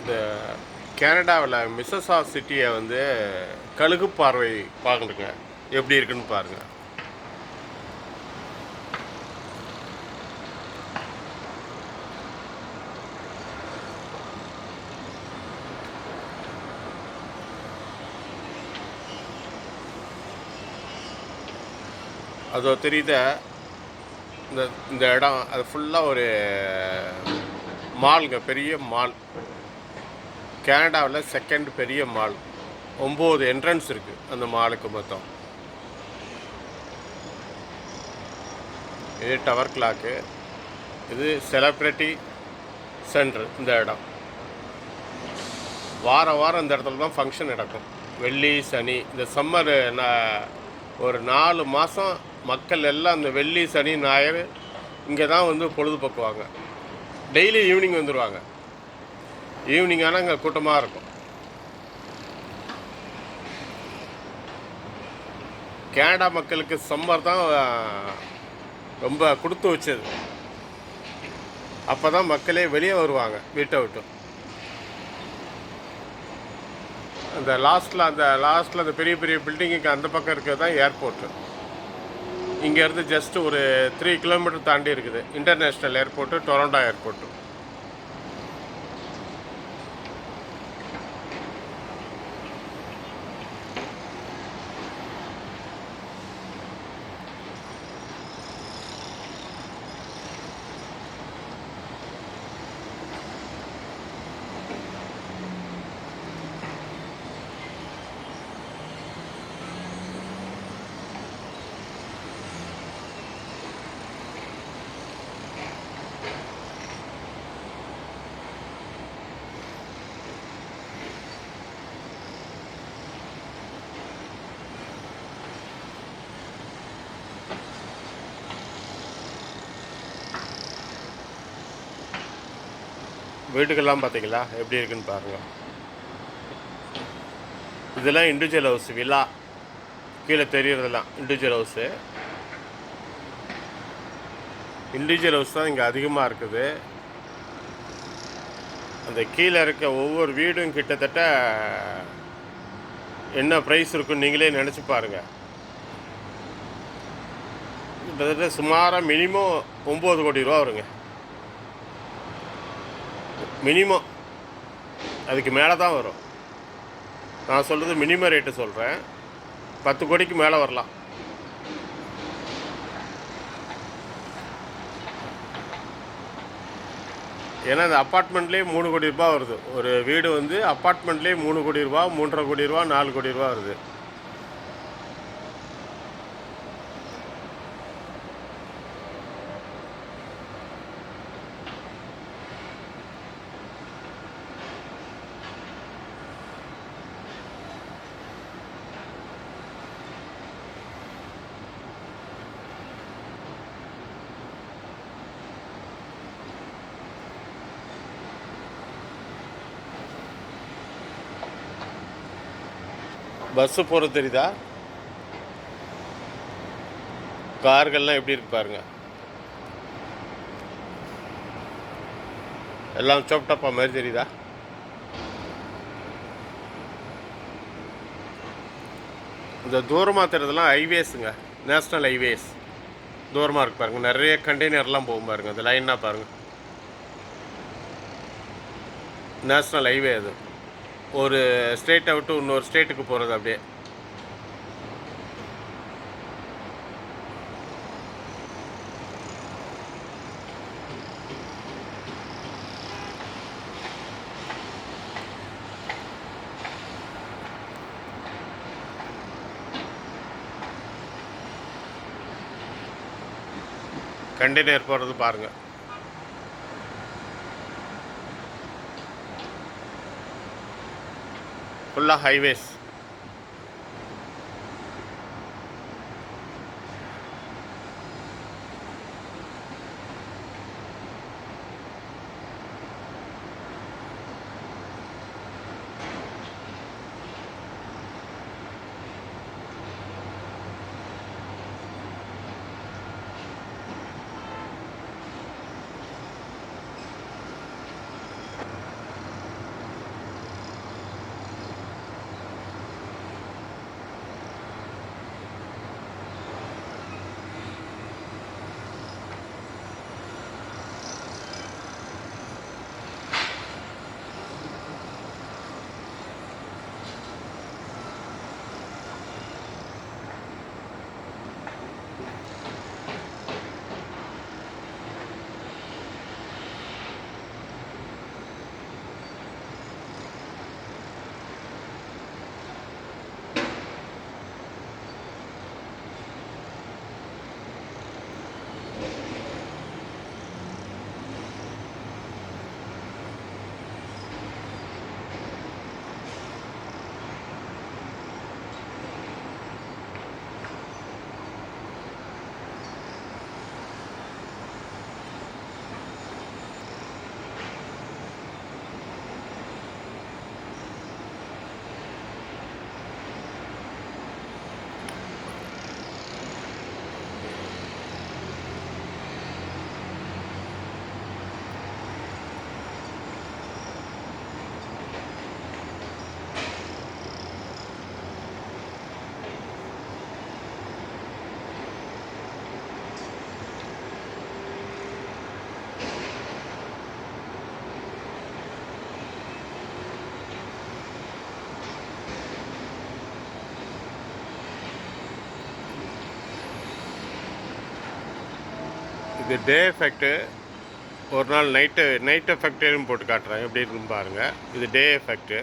இந்த கனடாவில் மிஸ்ஸஸா சிட்டியை வந்து கழுகு பார்வை பார்க்கணுங்க. எப்படி இருக்குன்னு பாருங்கள் அதோ தெரியுத? இந்த இந்த இடம் அது ஃபுல்லாக ஒரு மாலுங்க பெரிய மால் கேனடாவில் செகண்ட் பெரிய மால் ஒம்பது என்ட்ரன்ஸ் இருக்குது அந்த மாலுக்கு மொத்தம். இது டவர் கிளாக்கு இது செலப்ரிட்டி சென்டர் இந்த இடம். வாரம் வாரம் இந்த இடத்துல தான் ஃபங்க்ஷன் நடக்கும். வெள்ளி சனி இந்த சம்மர் ஒரு நாலு மாதம் மக்கள் எல்லாம் இந்த வெள்ளி சனி ஞாயிறு இங்கே தான் வந்து பொழுதுபோக்குவாங்க. டெய்லி ஈவினிங் வந்துடுவாங்க ஈவினிங் ஆனால் இங்கே கூட்டமாக இருக்கும். கேனடா மக்களுக்கு சம்மர் தான் ரொம்ப கொடுத்து வச்சது. அப்போ தான் மக்களே வெளியே வருவாங்க வீட்டை விட்டு. அந்த லாஸ்ட்டில் அந்த லாஸ்ட்டில் அந்த பெரிய பெரிய பில்டிங்குக்கு அந்த பக்கம் இருக்கிறது தான் ஏர்போர்ட்டு இங்கேருந்து ஜஸ்ட் ஒரு த்ரீ கிலோமீட்டர் தாண்டி இருக்குது. இன்டர்நேஷ்னல் ஏர்போர்ட்டு டொரண்டோ ஏர்போர்ட்டு வீட்டுக்கெல்லாம் பார்த்தீங்களா? எப்படி இருக்குன்னு பாருங்கள் இதெல்லாம் இண்டிவிஜுவல் ஹவுஸ் விழா கீழே தெரியறதெல்லாம் இண்டிவிஜுவல் ஹவுஸு இண்டிவிஜுவல் ஹவுஸ் தான் இங்கே அதிகமாக இருக்குது. அந்த கீழே இருக்க ஒவ்வொரு வீடும் கிட்டத்தட்ட என்ன ப்ரைஸ் இருக்குன்னு நீங்களே நினச்சி பாருங்கள் கிட்டத்தட்ட சுமாராக மினிமம் ஒம்பது கோடி ரூபா வருங்க. மினிமம். அதுக்கு மேலே தான் வரும். நான் சொல்கிறது மினிமம் ரேட்டு சொல்கிறேன் பத்து கோடிக்கு மேலே வரலாம். ஏன்னா இந்த அப்பார்ட்மெண்ட்லேயே மூணு கோடி ரூபா வருது. ஒரு வீடு வந்து அப்பார்ட்மெண்ட்லேயே மூணு கோடி ரூபா மூன்றரை கோடி ரூபா நாலு கோடி ரூபா வருது. பஸ்ஸு போகிறது தெரியுதா? கார்கள்லாம் எப்படி இருக்கு பாருங்க. எல்லாம் சோப்டப்பா மாதிரி தெரியுதா? இந்த தூரமாக தெரியுறதெல்லாம் ஹைவேஸுங்க. National highways. தூரமாக இருக்கு பாருங்க. நிறைய கண்டெய்னர்லாம் போகும் பாருங்க. அந்த லைனாக பாருங்க. நேஷ்னல் ஹைவே அது. ஒரு ஸ்டேட்டை விட்டு இன்னொரு ஸ்டேட்டுக்கு போகிறது அப்படியே. கண்டெய்னர் போகிறது பாருங்கள் ஃபுல்லாக ஹைவேஸ் இது டே எஃபெக்ட்டு ஒரு நாள் நைட்டு நைட் எஃபெக்ட்டும் போட்டு காட்டுறேன். எப்படி இருக்குன்னு பாருங்கள் இது டே எஃபெக்ட்டு